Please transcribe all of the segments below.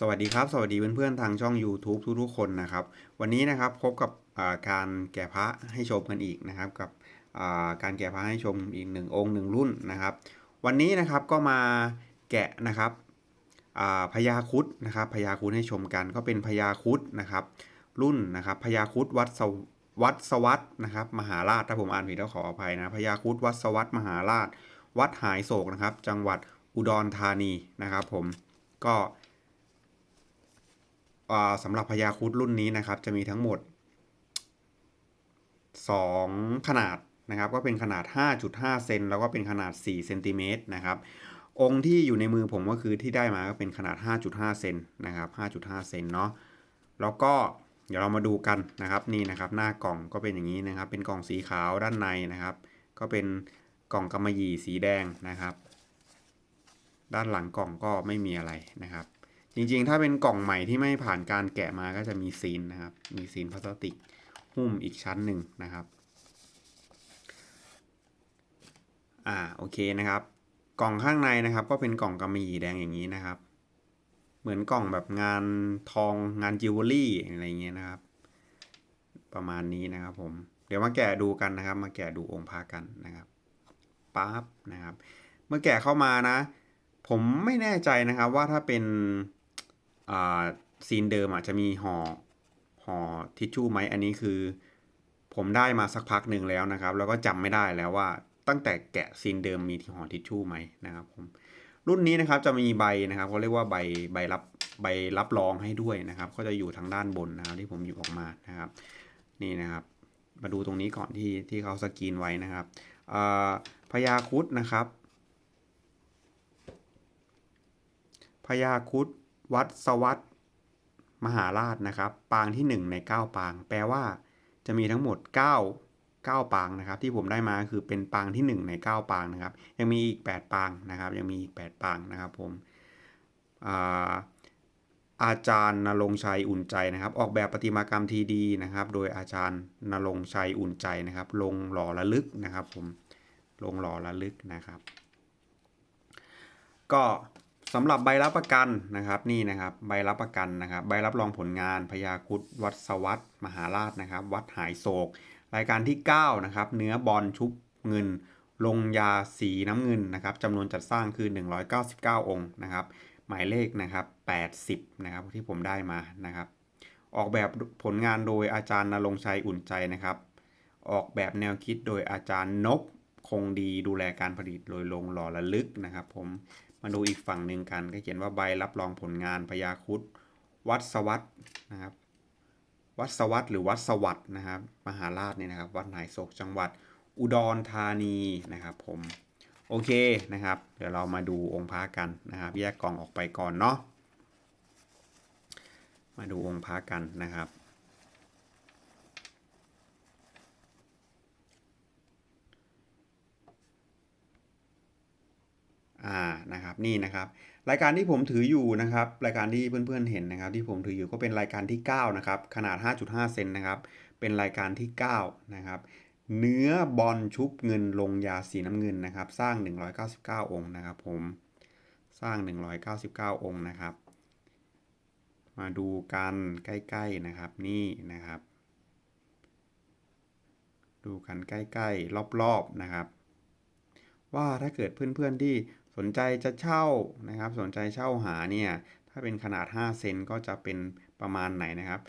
สวัสดีครับ สวัสดีเพื่อนๆทางช่อง YouTube ทุกๆคนนะครับ วันนี้นะครับพบกับาการแกะพระให้ชมกันอีกนะครับ กับาการแกะพระให้ชมอีกหนึ่งองค์หนึ่งรุ่นนะครับ วันนี้นะครับก็มาแกะนะครับพญาคุดนะครับพญาคุดให้ชมกัน ก็เป็นพญาคุดนะครับ รุ่นนะครับพญาคุดวัดสวัดสวัสดนะครับ มหาราชถ้าผมอ่านผิดก็ขออภัยนะพญาคุดวัดสวัสดมหาราช วัดหายโศกนะครับ จังหวัดอุดรธานีนะครับ ผมก็ สำหรับพญาคุดรุ่นนี้นะครับ จะมีทั้งหมด 2 ขนาดนะครับ ก็เป็นขนาด 5.5 เซนแล้วก็เป็นขนาด 4 เซนติเมตรนะครับ องค์ที่อยู่ในมือผมก็คือที่ได้มาก็เป็นขนาด 5.5 เซนนะครับ 5.5 เซนเนาะ แล้วก็เดี๋ยวเรามาดูกันนะครับนี่นะครับ หน้ากล่องก็เป็นอย่างนี้นะครับ เป็นกล่องสีขาวด้านในนะครับ ก็เป็นกล่องกำมะหยี่สีแดงนะครับ ด้านหลังกล่องก็ไม่มีอะไรนะครับ จริงๆ ถ้าเป็นกล่องใหม่ที่ไม่ผ่านการแกะมาก็จะมีซีนนะครับ มีซีนพลาสติกหุ้มอีกชั้นหนึ่งนะครับ อ่าโอเคนะครับ กล่องข้างในนะครับ ก็เป็นกล่องกำมะหยี่แดงอย่างนี้นะครับ เหมือนกล่องแบบงานทองงานจิวเวลรี่อะไรเงี้ยนะครับ ประมาณนี้นะครับผม เดี๋ยวมาแกะดูกันนะครับ มาแกะดูองค์พระกันนะครับปั๊บนะครับ เมื่อแกะเข้ามานะ ผมไม่แน่ใจนะครับว่าถ้าเป็น ซีนเดิมอาจจะมีห่อห่อทิชชู่ไหมอันนี้คือ ผมได้มาสักพักหนึ่งแล้วนะครับ แล้วก็จำไม่ได้แล้วว่าตั้งแต่แกะซีนเดิมมีที่ห่อทิชชู่ไหมนะครับผมรุ่นนี้นะครับจะมีใบนะครับเขาเรียกว่าใบใบรับใบรับรองให้ด้วยนะครับก็จะอยู่ทางด้านบนนะครับที่ผมหยิบออกมานะครับ นี่นะครับ มาดูตรงนี้ก่อนที่ที่เขาสกรีนไว้นะครับพญาคุดนะครับพญาคุด วัดสวัสดมหาราชนะครับ ปางที่ 1 ใน 9 ปาง แปลว่า จะมีทั้งหมด 9 9 ปางนะครับ ที่ผมได้มาคือเป็นปางที่ 1 ใน 9 ปางนะครับ ยังมีอีก 8 ปางนะครับ ยังมีอีก 8 ปางนะครับผมอาอาจารย์นรงชัยอุ่นใจนะครับ ออกแบบประติมากรรมทีดีนะครับ โดยอาจารย์นรงชัยอุ่นใจนะครับ ลงหล่อระลึกนะครับ ผมลงหล่อระลึกนะครับ ก็ สำหรับใบรับประกันนะครับนี่นะครับใบรับประกันนะครับ ใบรับรองผลงานพญาคุดวัดสวัสดมหาราชนะครับ วัดหายโศก รายการที่9นะครับเนื้อบอลชุบเงิน ลงยาสีน้ำเงินนะครับจำนวนจัดสร้างคือ 199 องค์นะครับ หมายเลขนะครับ80นะครับที่ผมได้มานะครับ ออกแบบผลงานโดยอาจารย์นรงชัยอุ่นใจนะครับ ออกแบบแนวคิดโดยอาจารย์นบคงดีดูแลการผลิตโดยลงหล่อระลึกนะครับ ผม มาดูอีกฝั่งหนึ่งกัน ก็เขียนว่าใบรับรองผลงานพญาคุดวัดสวัสดนะครับ วัดสวัสดหรือวัดสวัสดนะครับ มหาราชเนี่ยนะครับ วัดไหนโศกจังหวัด อุดรธานีนะครับ ผมโอเคนะครับ เดี๋ยวเรามาดูองค์พระกันนะครับ แยกกล่องออกไปก่อนเนาะมาดูองค์พระกันนะครับ อ่า นะครับนี่นะครับ รายการที่ผมถืออยู่นะครับ รายการที่เพื่อนๆเห็นนะครับ ที่ผมถืออยู่ก็เป็นรายการที่9นะครับขนาด 5.5 เซนนะครับ เป็นรายการที่9นะครับเนื้อบอลชุบเงินลงยาสีน้ำเงินนะครับ สร้าง 199 องค์นะครับ ผมสร้าง 199 องค์นะครับ มาดูกันใกล้ๆนะครับนี่นะครับ ดูกันใกล้ๆรอบๆนะครับ ว่าถ้าเกิดเพื่อนๆที่ สนใจจะเช่านะครับ สนใจเช่าหาเนี่ยถ้าเป็นขนาด 5 เซนก็จะเป็นประมาณไหนนะครับ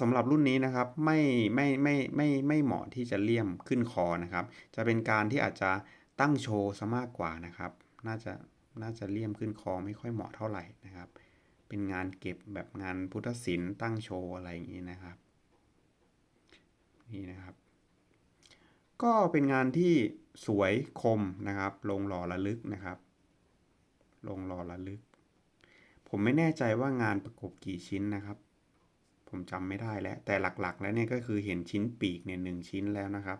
สำหรับรุ่นนี้นะครับไม่ไม่ไม่ไม่ไม่เหมาะที่จะเลี่ยมขึ้นคอนะครับ จะเป็นการที่อาจจะตั้งโชว์ซะมากกว่านะครับ น่าจะน่าจะเลี่ยมขึ้นคอไม่ค่อยเหมาะเท่าไหร่นะครับ เป็นงานเก็บแบบงานพุทธศิลป์ตั้งโชว์อะไรอย่างนี้นะครับนี่นะครับ ก็เป็นงานที่ สวยคมนะครับ ลงหล่อระลึกนะครับ ลงหล่อระลึก ผมไม่แน่ใจว่างานประกบกี่ชิ้นนะครับ ผมจำไม่ได้แล้ว แต่หลักๆ แล้วเนี่ยก็คือเห็นชิ้นปีกเนี่ยหนึ่งชิ้นแล้วนะครับ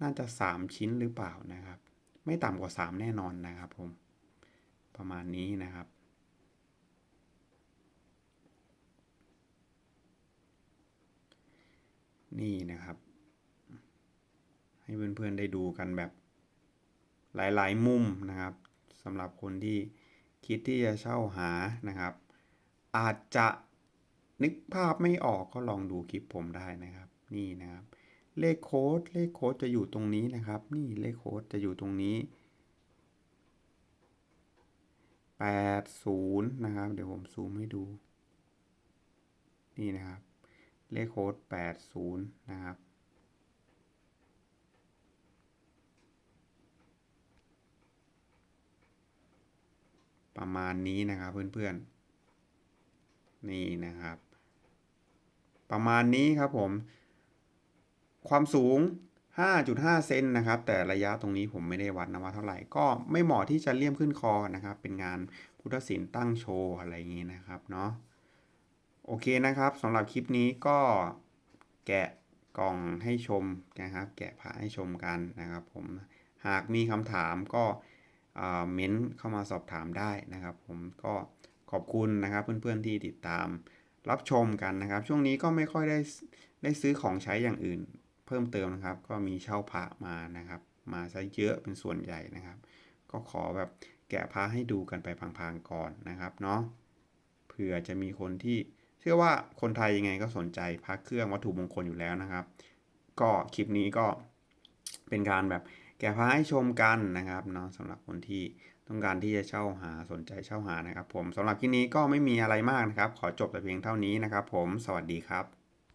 น่าจะสามชิ้นหรือเปล่านะครับ ไม่ต่ำกว่าสามแน่นอนนะครับผม ประมาณนี้นะครับนี่นะครับ ให้เพื่อนๆได้ดูกันแบบ หลายๆ มุมนะครับสำหรับคนที่คิดที่จะเช่าหานะครับ อาจจะนึกภาพไม่ออกก็ลองดูคลิปผมได้นะครับ นี่นะครับ เลขโค้ดเลขโค้ดจะอยู่ตรงนี้นะครับ นี่เลขโค้ดจะอยู่ตรงนี้แปดศูนย์นะครับ เดี๋ยวผมซูมให้ดู นี่นะครับ เลขโค้ดแปดศูนย์นะครับ ประมาณนี้นะครับเพื่อนๆ นี่นะครับ ประมาณนี้ครับผม ความสูง 5.5 เซนนะครับ แต่ระยะตรงนี้ผมไม่ได้วัดนะว่าเท่าไหร่ ก็ไม่เหมาะที่จะเลี่ยมขึ้นคอนะครับ เป็นงานพุทธศิลป์ตั้งโชว์อะไรอย่างนี้นะครับเนาะ โอเคนะครับสำหรับคลิปนี้ก็แกะกล่องให้ชมนะครับ แกะผ้าให้ชมกันนะครับผม หากมีคำถามก็ เม้นเข้ามาสอบถามได้นะครับ ผมก็ขอบคุณนะครับเพื่อนๆที่ติดตามรับชมกันนะครับ ช่วงนี้ก็ไม่ค่อยได้ได้ซื้อของใช้อย่างอื่น เพิ่มเติมนะครับ ก็มีเช่าพระมานะครับ มาซะเยอะเป็นส่วนใหญ่นะครับ ก็ขอแบบแกะพระให้ดูกันไปพลางๆก่อนนะครับเนาะเผื่อจะมีคนที่เชื่อว่าคนไทยยังไงก็สนใจพระเครื่องวัตถุมงคลอยู่แล้วนะครับ ก็คลิปนี้ก็เป็นการแบบ ก่พระให้ชมกันนะครับเนาะสำหรับคนที่ต้องการที่จะเช่าหาสนใจเช่าหานะครับ ผมสำหรับคลิปนี้ก็ไม่มีอะไรมากนะครับ ขอจบแต่เพียงเท่านี้นะครับ ผมสวัสดีครับ